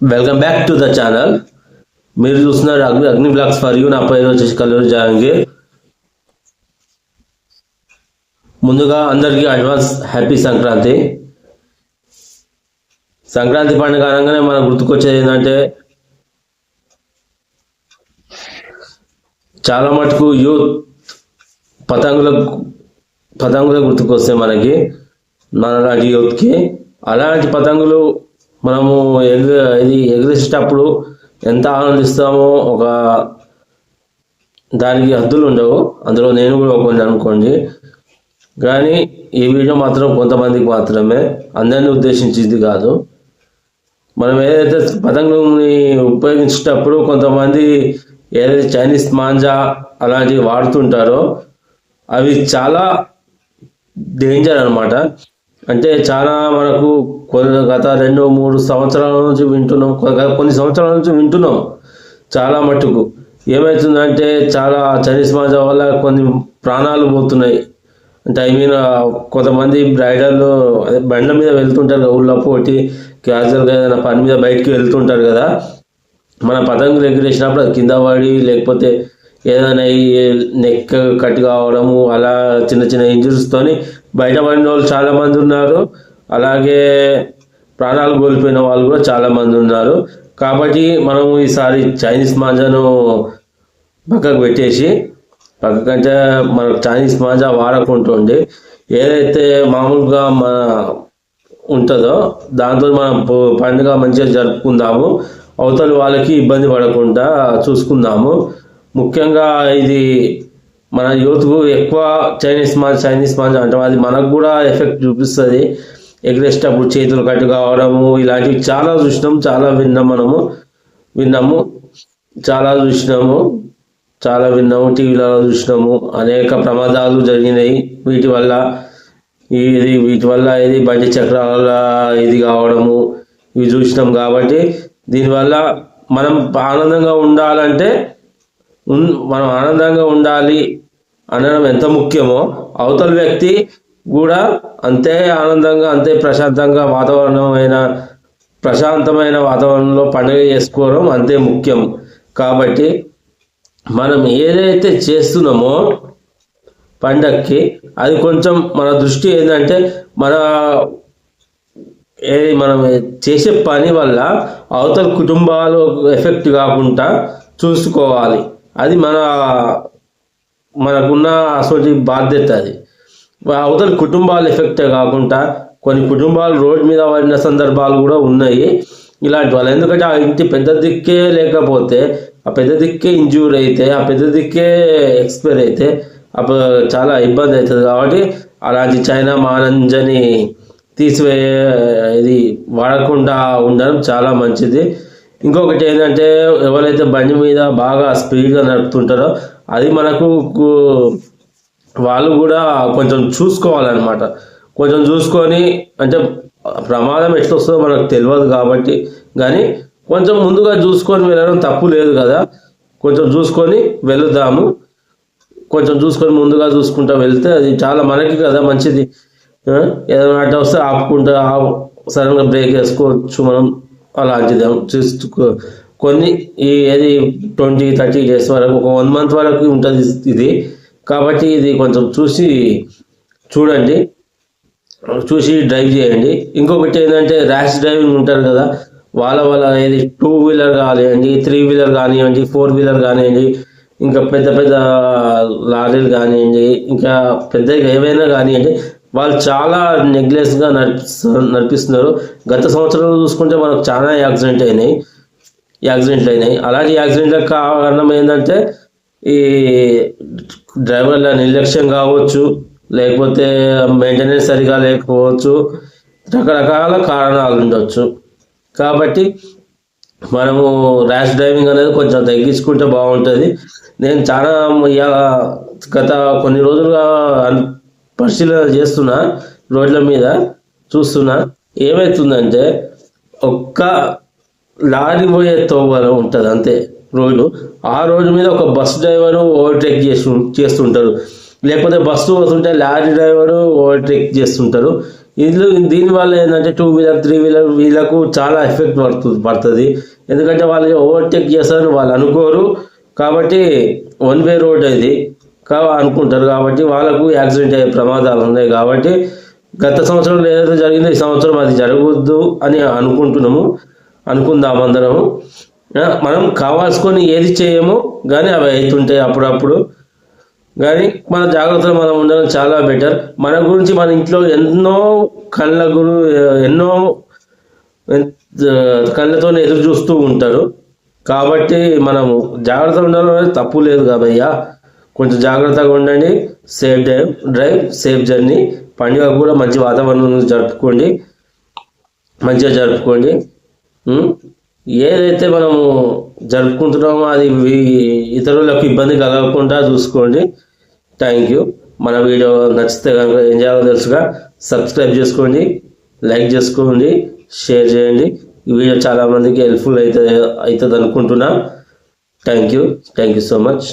Welcome back to the channel మీరు చూస్తున్నారు అగ్ని అగ్ని బ్లాగ్స్ ఫర్ యూ. నా పేరు వచ్చేసి కల్లూరు జహాంగీర్ ముందుగా అందరికీ అడ్వాన్స్ హ్యాపీ సంక్రాంతి. సంక్రాంతి పండుగ అనగానే మనకు గుర్తుకొచ్చేది ఏంటంటే చాలా మటుకు యూత్ పతంగులకు పతంగులు గుర్తుకొస్తాయి మనకి మన లాంటి యూత్కి. అలాంటి పతంగులు మనము ఎగ ఇది ఎగరేసేటప్పుడు ఎంత ఆనందిస్తామో ఒక దానికి హద్దులు ఉండవు. అందులో నేను కూడా ఒకటి అనుకోండి. కానీ ఈ వీడియో మాత్రం కొంతమందికి మాత్రమే. అందరినీ ఉద్దేశించింది కాదు. మనం ఏదైతే పతంగుని ఉపయోగించేటప్పుడు కొంతమంది ఏదైతే చైనీస్ మాంజా అలాంటివి వాడుతుంటారో అవి చాలా డేంజర్ అనమాట అంటే చాలా మనకు కొన్ని గత రెండు మూడు సంవత్సరాల నుంచి వింటున్నాం. కొన్ని సంవత్సరాల నుంచి వింటున్నాం. చాలా మట్టుకు. ఏమవుతుందంటే చాలా చైనీస్ మాజా వల్ల కొన్ని ప్రాణాలు పోతున్నాయి. అంటే ఐ మీన్ కొంతమంది బ్రైడల్ బండ్ల మీద వెళ్తుంటారు కదా ఊళ్ళో పోటీ క్యాజువల్గా ఏదైనా పని మీద బయటికి వెళ్తుంటారు కదా. మన పతంగులు ఎగిరేసినప్పుడు అది కింద పడి లేకపోతే ఏదైనా నెక్ కట్ కావడము అలా చిన్న చిన్న ఇంజరీస్తోని బయటపడిన వాళ్ళు చాలా మంది ఉన్నారు. అలాగే ప్రాణాలు కోల్పోయిన వాళ్ళు కూడా చాలా మంది ఉన్నారు. కాబట్టి మనం ఈసారి చైనీస్ మాంజాను పక్కకు పెట్టేసి పక్కకంటే మన చైనీస్ మాంజా వాడకుంటుండి. ఏదైతే మామూలుగా మన ఉంటుందో దాంతో మనం పండుగ మంచిగా జరుపుకుందాము. అవతల వాళ్ళకి ఇబ్బంది పడకుండా చూసుకుందాము. ముఖ్యంగా ఇది మన యూత్కు ఎక్కువ చైనీస్ మాంజా చైనీస్ మాంజా అంటాం అది మనకు కూడా ఎఫెక్ట్ చూపిస్తుంది. ఎగరేసేటప్పుడు చేతులు కట్టు కావడము ఇలాంటివి చాలా చూసినాం చాలా విన్నాం మనము. విన్నాము చాలా చూసినాము చాలా విన్నాము టీవీలలో చూసినాము. అనేక ప్రమాదాలు జరిగినాయి. వీటి వల్ల ఇది వీటి వల్ల ఇది బండి చక్రాల ఇది కావడము ఇవి చూసినాం కాబట్టి దీనివల్ల మనం ఆనందంగా ఉండాలంటే మనం ఆనందంగా ఉండాలి అనడం ఎంత ముఖ్యమో అవతల వ్యక్తి కూడా అంతే ఆనందంగా అంతే ప్రశాంతంగా వాతావరణమైన ప్రశాంతమైన వాతావరణంలో పండుగ చేసుకోవడం అంతే ముఖ్యం. కాబట్టి మనం ఏదైతే చేస్తున్నామో పండక్కి అది కొంచెం మన దృష్టి ఏంటంటే మన ఏది మనం చేసే పని వల్ల అవతల కుటుంబాలు ఎఫెక్ట్ కాకుండా చూసుకోవాలి. అది మన మనకున్న అసలు బాధ్యత అది. అవతల కుటుంబాలు ఎఫెక్టే కాకుండా కొన్ని కుటుంబాలు రోడ్డు మీద పడిన సందర్భాలు కూడా ఉన్నాయి. ఇలాంటి వాళ్ళు. ఎందుకంటే ఆ ఇంటి పెద్ద దిక్కే లేకపోతే ఆ పెద్ద దిక్కే ఇంజూర్ అయితే ఆ పెద్ద దిక్కే ఎక్స్పైర్ అయితే అప్పుడు చాలా ఇబ్బంది అవుతుంది. కాబట్టి అలాంటి చైనా మానంజని తీసివే ఇది వాడకుండా ఉండడం చాలా మంచిది. ఇంకొకటి ఏంటంటే ఎవరైతే బండి మీద బాగా స్పీడ్గా నడుపుతుంటారో అది మనకు వాళ్ళు కూడా కొంచెం చూసుకోవాలన్నమాట. కొంచెం చూసుకొని అంటే ప్రమాదం ఎట్లా వస్తుందో మనకు తెలియదు కాబట్టి కానీ కొంచెం ముందుగా చూసుకొని వెళ్ళడం తప్పు లేదు కదా. కొంచెం చూసుకొని వెళుదాము. కొంచెం చూసుకొని ముందుగా చూసుకుంటా వెళ్తే అది చాలా మనకి కదా మంచిది. ఏదైనా అడ్డ వస్తే ఆపుకుంటా సడన్గా బ్రేక్ వేసుకోవచ్చు మనం. అలాంటిది చూసుకో కొన్ని ఈ ఏది ట్వంటీ థర్టీ డేస్ వరకు ఒక వన్ మంత్ వరకు ఉంటుంది ఇది. కాబట్టి ఇది కొంచెం చూసి చూడండి. చూసి డ్రైవ్ చేయండి. ఇంకొకటి ఏంటంటే ర్యాష్ డ్రైవింగ్ ఉంటారు కదా వాళ్ళ వాళ్ళ ఏది టూ వీలర్ కానివ్వండి త్రీ వీలర్ కానివ్వండి ఫోర్ వీలర్ కానివ్వండి ఇంకా పెద్ద పెద్ద లారీలు కానివ్వండి ఇంకా పెద్ద ఏవైనా కానివ్వండి వాళ్ళు చాలా నెగ్లెస్గా నడిపిస్తు నడిపిస్తున్నారు. గత సంవత్సరంలో చూసుకుంటే మనకు చాలా యాక్సిడెంట్ అయినాయి. యాక్సిడెంట్లు అయినాయి. అలాంటి యాక్సిడెంట్లకు కారణం ఏంటంటే ఈ డ్రైవర్ల నిర్లక్ష్యం కావచ్చు లేకపోతే మెయింటెనెన్స్ సరిగా లేకపోవచ్చు రకరకాల కారణాలు ఉండొచ్చు. కాబట్టి మనము ర్యాష్ డ్రైవింగ్ అనేది కొంచెం తగ్గించుకుంటే బాగుంటుంది. నేను చాలా ఇవాళ గత కొన్ని రోజులుగా పరిశీలన చేస్తున్నా రోడ్ల మీద చూస్తున్నా ఏమవుతుందంటే ఒక్క లారీ పోయే తోవలో ఉంటుంది అంతే రోడ్డు ఆ రోడ్డు మీద ఒక బస్సు డ్రైవరు ఓవర్టేక్ చేసి చేస్తుంటారు. లేకపోతే బస్సు పోతుంటే లారీ డ్రైవరు ఓవర్టేక్ చేస్తుంటారు. ఇల్లు దీనివల్ల ఏంటంటే టూ వీలర్ త్రీ వీలర్ వీళ్ళకు చాలా ఎఫెక్ట్ పడుతుంది పడుతుంది. ఎందుకంటే వాళ్ళు ఓవర్టేక్ చేస్తారని వాళ్ళు అనుకోరు. కాబట్టి వన్ వే రోడ్ ఇది అనుకుంటారు కాబట్టి వాళ్ళకు యాక్సిడెంట్ అయ్యే ప్రమాదాలు ఉన్నాయి కాబట్టి గత సంవత్సరం ఏదైతే జరిగిందో ఈ సంవత్సరం అది జరగవద్దు అని అనుకుంటున్నాము. అనుకుందాం అందరము. మనం కావాల్సుకొని ఏది చేయము కానీ అవి అవుతుంటాయి అప్పుడప్పుడు. కానీ మన జాగ్రత్తలు మనం ఉండడం చాలా బెటర్. మన గురించి మన ఇంట్లో ఎన్నో కళ్ళ గురు ఎన్నో కళ్ళతో ఎదురు చూస్తూ ఉంటారు. కాబట్టి మనము జాగ్రత్తగా ఉండడం అనేది తప్పు లేదు కాబయ్యా. కొంచెం జాగ్రత్తగా ఉండండి. Safe drive drive safe journey పండుగ కూడా మంచి వాతావరణంలో జరుపుకోండి. మంచిగా జరుపుకోండి. ఏదైతే మనము జరుపుకుంటున్నామో అది ఇతరులకు ఇబ్బంది కలగకుండా చూసుకోండి. థ్యాంక్ యూ మన వీడియో నచ్చితే కనుక ఏం చేయాలో తెలుసుగా. సబ్స్క్రైబ్ చేసుకోండి. లైక్ చేసుకోండి. షేర్ చేయండి. ఈ వీడియో చాలామందికి హెల్ప్ఫుల్ అవుతుంది అవుతుంది అనుకుంటున్నా. Thank you thank you so much